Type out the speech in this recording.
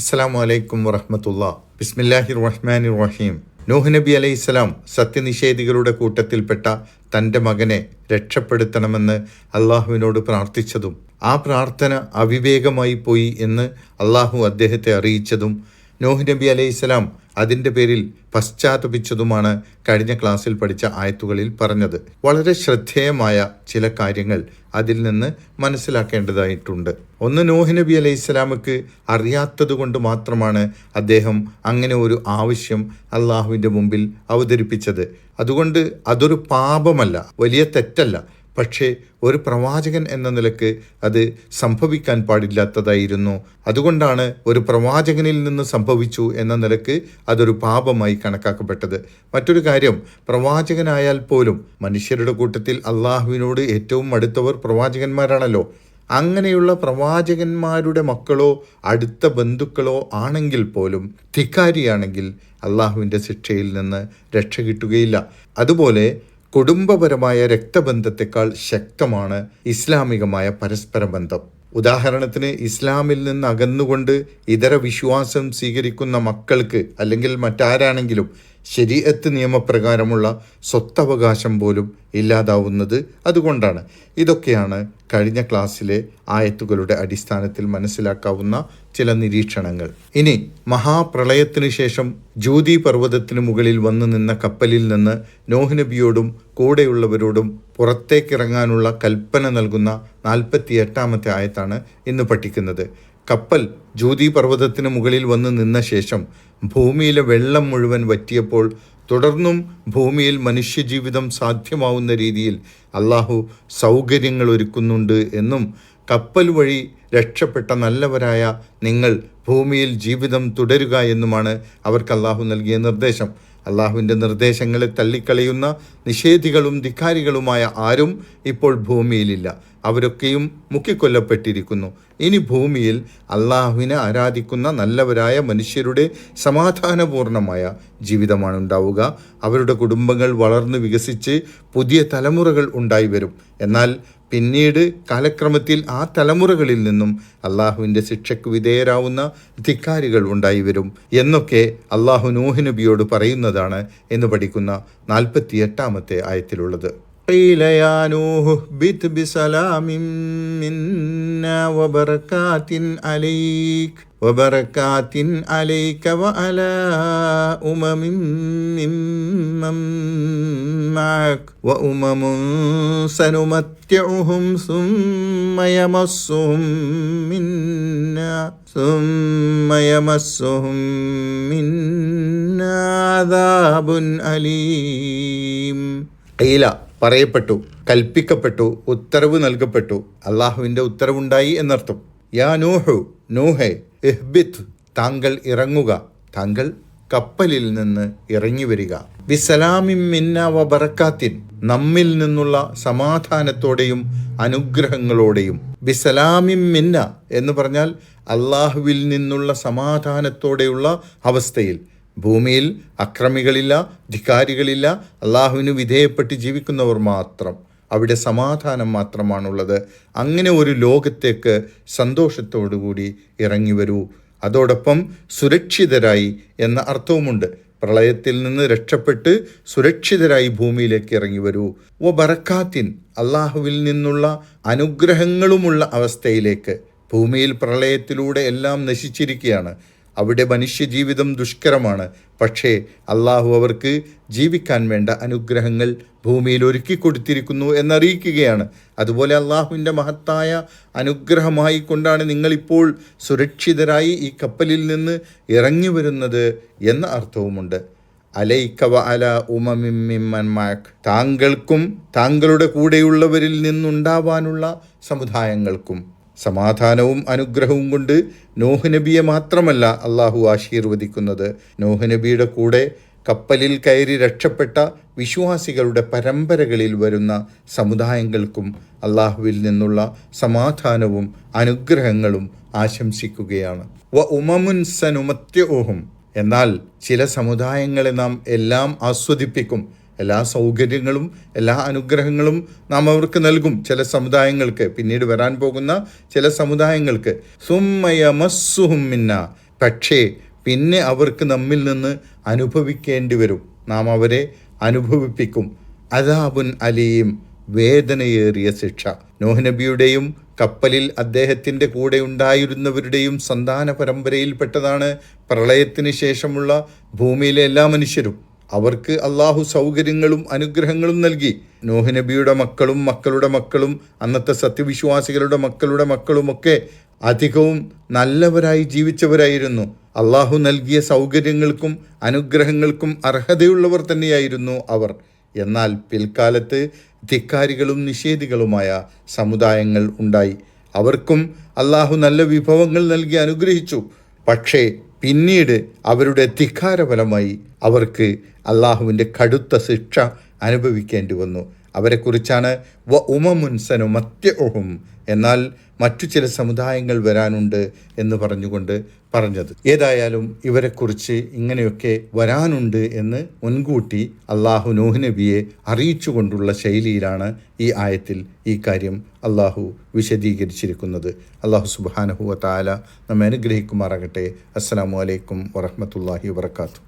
അസ്സാം വലൈക്കും വറഹമത്തുള്ള. ബിസ്മില്ലാഹിർ റഹ്മാൻ റഹീം നൂഹ് നബി അലൈഹി സ്വലാം സത്യനിഷേധികളുടെ കൂട്ടത്തിൽപ്പെട്ട തന്റെ മകനെ രക്ഷപ്പെടുത്തണമെന്ന് അള്ളാഹുവിനോട് പ്രാർത്ഥിച്ചതും ആ പ്രാർത്ഥന അവിവേകമായി പോയി എന്ന് അള്ളാഹു അദ്ദേഹത്തെ അറിയിച്ചതും നൂഹ് നബി അലൈഹി സ്വലാം അതിന്റെ പേരിൽ പശ്ചാത്തപിച്ചതുമാണ് കഴിഞ്ഞ ക്ലാസ്സിൽ പഠിച്ച ആയത്തുകളിൽ പറഞ്ഞത്. വളരെ ശ്രദ്ധേയമായ ചില കാര്യങ്ങൾ അതിൽ നിന്ന് മനസ്സിലാക്കേണ്ടതായിട്ടുണ്ട്. ഒന്ന് നൂഹ് നബി അലൈഹി ഇസ്ലാമക്ക് അറിയാത്തത് കൊണ്ട് മാത്രമാണ് അദ്ദേഹം അങ്ങനെ ഒരു ആവശ്യം അള്ളാഹുവിന്റെ മുമ്പിൽ അവതരിപ്പിച്ചത്. അതുകൊണ്ട് അതൊരു പാപമല്ല വലിയ തെറ്റല്ല. പക്ഷേ ഒരു പ്രവാചകൻ എന്ന നിലയ്ക്ക് അത് സംഭവിക്കാൻ പാടില്ലാത്തതായിരുന്നു. അതുകൊണ്ടാണ് ഒരു പ്രവാചകനിൽ നിന്ന് സംഭവിച്ചു എന്ന നിലയ്ക്ക് അതൊരു പാപമായി കണക്കാക്കപ്പെട്ടത്. മറ്റൊരു കാര്യം പ്രവാചകനായാൽ പോലും മനുഷ്യരുടെ കൂട്ടത്തിൽ അള്ളാഹുവിനോട് ഏറ്റവും അടുത്തവർ പ്രവാചകന്മാരാണല്ലോ. അങ്ങനെയുള്ള പ്രവാചകന്മാരുടെ മക്കളോ അടുത്ത ബന്ധുക്കളോ ആണെങ്കിൽ പോലും ധിക്കാരിയാണെങ്കിൽ അള്ളാഹുവിന്റെ ശിക്ഷയിൽ നിന്ന് രക്ഷ കിട്ടുകയില്ല. അതുപോലെ കുടുംബപരമായ രക്തബന്ധത്തെക്കാൾ ശക്തമാണ് ഇസ്ലാമികമായ പരസ്പര ബന്ധം ഉദാഹരണത്തിന് ഇസ്ലാമിൽ നിന്ന് അകന്നുകൊണ്ട് ഇതര വിശ്വാസം സ്വീകരിക്കുന്ന മക്കൾക്ക് അല്ലെങ്കിൽ മറ്റാരാണെങ്കിലും ശരീഅത്ത് നിയമപ്രകാരമുള്ള സ്വത്തവകാശം പോലും ഇല്ലാതാവുന്നത് അതുകൊണ്ടാണ്. ഇതൊക്കെയാണ് കഴിഞ്ഞ ക്ലാസ്സിലെ ആയത്തുകളുടെ അടിസ്ഥാനത്തിൽ മനസ്സിലാക്കാവുന്ന ചില നിരീക്ഷണങ്ങൾ. ഇനി മഹാപ്രളയത്തിനു ശേഷം ജ്യോതി പർവതത്തിനു മുകളിൽ വന്നു നിന്ന കപ്പലിൽ നിന്ന് നോഹ് നബിയോടും കൂടെയുള്ളവരോടും പുറത്തേക്കിറങ്ങാനുള്ള കൽപ്പന നൽകുന്ന നാൽപ്പത്തി എട്ടാമത്തെ ആയത്താണ് ഇന്ന് പഠിക്കുന്നത്. കപ്പൽ ജ്യൂതി പർവതത്തിന് മുകളിൽ വന്ന് നിന്ന ശേഷം ഭൂമിയിലെ വെള്ളം മുഴുവൻ വറ്റിയപ്പോൾ തുടർന്നും ഭൂമിയിൽ മനുഷ്യജീവിതം സാധ്യമാവുന്ന രീതിയിൽ അള്ളാഹു സൗകര്യങ്ങൾ ഒരുക്കുന്നുണ്ട് എന്നും കപ്പൽ വഴി രക്ഷപ്പെട്ട നല്ലവരായ നിങ്ങൾ ഭൂമിയിൽ ജീവിതം തുടരുക എന്നുമാണ് അവർക്ക് അള്ളാഹു നൽകിയ നിർദ്ദേശം. അള്ളാഹുവിന്റെ നിർദ്ദേശങ്ങളെ തള്ളിക്കളയുന്ന നിഷേധികളും ധിക്കാരികളുമായ ആരും ഇപ്പോൾ ഭൂമിയിലില്ല. അവരൊക്കെയും മുക്കിക്കൊല്ലപ്പെട്ടിരിക്കുന്നു. ഇനി ഭൂമിയിൽ അള്ളാഹുവിനെ ആരാധിക്കുന്ന നല്ലവരായ മനുഷ്യരുടെ സമാധാനപൂർണമായ ജീവിതമാണ് ഉണ്ടാവുക അവരുടെ കുടുംബങ്ങൾ വളർന്നു വികസിച്ച് പുതിയ തലമുറകൾ ഉണ്ടായി വരും എന്നാൽ പിന്നീട് കാലക്രമത്തിൽ ആ തലമുറകളിൽ നിന്നും അള്ളാഹുവിന്റെ ശിക്ഷയ്ക്ക് വിധേയരാവുന്ന ധിക്കാരികൾ ഉണ്ടായി വരും എന്നൊക്കെ അള്ളാഹു നൂഹ് നബിയോട് പറയുന്നതാണ് എന്ന് പഠിക്കുന്ന നാൽപ്പത്തിയെട്ടാമത്തെ ആയത്തിലുള്ളത്. قيل يا نوح اهبط بسلام منا وبركات عليك وبركات عليك وعلى أمم ممن معك وأمم سنمتعهم ثم يمسهم منا ثم يمسهم منا عذاب أليم. قيل പറയപ്പെട്ടു കൽപ്പിക്കപ്പെട്ടു ഉത്തരവ് നൽകപ്പെട്ടു. അള്ളാഹുവിന്റെ ഉത്തരവുണ്ടായി എന്നർത്ഥം. യാ നൂഹു നൂഹെ ഇഹ്ബിത്ത് താങ്കൾ ഇറങ്ങുക. താങ്കൾ കപ്പലിൽ നിന്ന് ഇറങ്ങി വരിക. ബിസലാമിൻ മിന്ന വ ബറക്കാത്തിൻ. നമ്മിൽ നിന്നുള്ള സമാധാനത്തോടെയും അനുഗ്രഹങ്ങളോടെയും. ബിസലാമിൻ മിന്ന എന്ന് പറഞ്ഞാൽ അള്ളാഹുവിൽ നിന്നുള്ള സമാധാനത്തോടെയുള്ള അവസ്ഥയിൽ. ഭൂമിയിൽ അക്രമികളില്ല ധിക്കാരികളില്ല അള്ളാഹുവിന് വിധേയപ്പെട്ട് ജീവിക്കുന്നവർ മാത്രം. അവിടെ സമാധാനം മാത്രമാണുള്ളത്. അങ്ങനെ ഒരു ലോകത്തേക്ക് സന്തോഷത്തോടുകൂടി ഇറങ്ങി വരൂ. അതോടൊപ്പം സുരക്ഷിതരായി എന്ന അർത്ഥവുമുണ്ട്. പ്രളയത്തിൽ നിന്ന് രക്ഷപ്പെട്ട് സുരക്ഷിതരായി ഭൂമിയിലേക്ക് ഇറങ്ങി വരൂ. ഓ ബറക്കാത്തിൻ അള്ളാഹുവിൽ നിന്നുള്ള അനുഗ്രഹങ്ങളുമുള്ള അവസ്ഥയിലേക്ക്. ഭൂമിയിൽ പ്രളയത്തിലൂടെ എല്ലാം നശിച്ചിരിക്കുകയാണ്. അവിടെ മനുഷ്യജീവിതം ദുഷ്കരമാണ്. പക്ഷേ അള്ളാഹു അവർക്ക് ജീവിക്കാൻ വേണ്ട അനുഗ്രഹങ്ങൾ ഭൂമിയിൽ ഒരുക്കി കൊടുത്തിരിക്കുന്നു എന്നറിയിക്കുകയാണ്. അതുപോലെ അള്ളാഹുവിന്റെ മഹത്തായ അനുഗ്രഹമായി കൊണ്ടാണ് നിങ്ങളിപ്പോൾ സുരക്ഷിതരായി ഈ കപ്പലിൽ നിന്ന് ഇറങ്ങി വരുന്നത് എന്ന അർത്ഥവുമുണ്ട്. അലൈക്കവ അല ഉമമിമ്മിമ്മൻമാക് താങ്കൾക്കും താങ്കളുടെ കൂടെയുള്ളവരിൽ നിന്നുണ്ടാവാനുള്ള സമുദായങ്ങൾക്കും. സമാധാനവും അനുഗ്രഹവും കൊണ്ട് നോഹ് നബിയെ മാത്രമല്ല അള്ളാഹു ആശീർവദിക്കുന്നത്. നോഹ് നബിയുടെ കൂടെ കപ്പലിൽ കയറി രക്ഷപ്പെട്ട വിശ്വാസികളുടെ പരമ്പരകളിൽ വരുന്ന സമുദായങ്ങൾക്കും അള്ളാഹുവിൽ നിന്നുള്ള സമാധാനവും അനുഗ്രഹങ്ങളും ആശംസിക്കുകയാണ്. വ ഉമമുൻ സനുമത്യോഹും എന്നാൽ ചില സമുദായങ്ങളെ നാം എല്ലാം ആസ്വദിപ്പിക്കും. എല്ലാ സൗകര്യങ്ങളും എല്ലാ അനുഗ്രഹങ്ങളും നാം അവർക്ക് നൽകും. ചില സമുദായങ്ങൾക്ക് പിന്നീട് വരാൻ പോകുന്ന ചില സമുദായങ്ങൾക്ക്. സുമയമസ്സുഹുമിന്ന പക്ഷേ പിന്നെ അവർക്ക് നമ്മിൽ നിന്ന് അനുഭവിക്കേണ്ടി വരും. നാം അവരെ അനുഭവിപ്പിക്കും. അദാബുൻ അലിയും വേദനയേറിയ ശിക്ഷ. നോഹ്നബിയുടെയും കപ്പലിൽ അദ്ദേഹത്തിന്റെ കൂടെ ഉണ്ടായിരുന്നവരുടെയും സന്താന പരമ്പരയിൽപ്പെട്ടതാണ് പ്രളയത്തിന് ശേഷമുള്ള ഭൂമിയിലെ എല്ലാ മനുഷ്യരും. അവർക്ക് അള്ളാഹു സൗകര്യങ്ങളും അനുഗ്രഹങ്ങളും നൽകി. നോഹ് നബിയുടെ മക്കളും മക്കളുടെ മക്കളും അന്നത്തെ സത്യവിശ്വാസികളുടെ മക്കളുടെ മക്കളുമൊക്കെ അധികവും നല്ലവരായി ജീവിച്ചവരായിരുന്നു. അള്ളാഹു നൽകിയ സൗകര്യങ്ങൾക്കും അനുഗ്രഹങ്ങൾക്കും അർഹതയുള്ളവർ തന്നെയായിരുന്നു അവർ. എന്നാൽ പിൽക്കാലത്ത് ധിക്കാരികളും നിഷേധികളുമായ സമുദായങ്ങൾ ഉണ്ടായി. അവർക്കും അള്ളാഹു നല്ല വിഭവങ്ങൾ നൽകി അനുഗ്രഹിച്ചു. പക്ഷേ പിന്നീട് അവരുടെ ധിക്കാരഫലമായി അവർക്ക് അള്ളാഹുവിന്റെ കടുത്ത ശിക്ഷ അനുഭവിക്കേണ്ടി വന്നു. അവരെക്കുറിച്ചാണ് വ ഉമമുൻസനു മത്യഹും എന്നാൽ മറ്റു ചില സമുദായങ്ങൾ വരാനുണ്ട് എന്ന് പറഞ്ഞുകൊണ്ട് പറഞ്ഞത്. ഏതായാലും ഇവരെക്കുറിച്ച് ഇങ്ങനെയൊക്കെ വരാനുണ്ട് എന്ന് മുൻകൂട്ടി അള്ളാഹു നോഹ് നബിയെ അറിയിച്ചുകൊണ്ടുള്ള ശൈലിയിലാണ് ഈ ആയത്തിൽ ഈ കാര്യം അള്ളാഹു വിശദീകരിച്ചിരിക്കുന്നത്. അള്ളാഹു സുബാനഹുവ താല നമ്മെ അനുഗ്രഹിക്കുമാറാകട്ടെ. അസ്സാം വലൈക്കും വറഹമത്തല്ലാഹി വാത്തു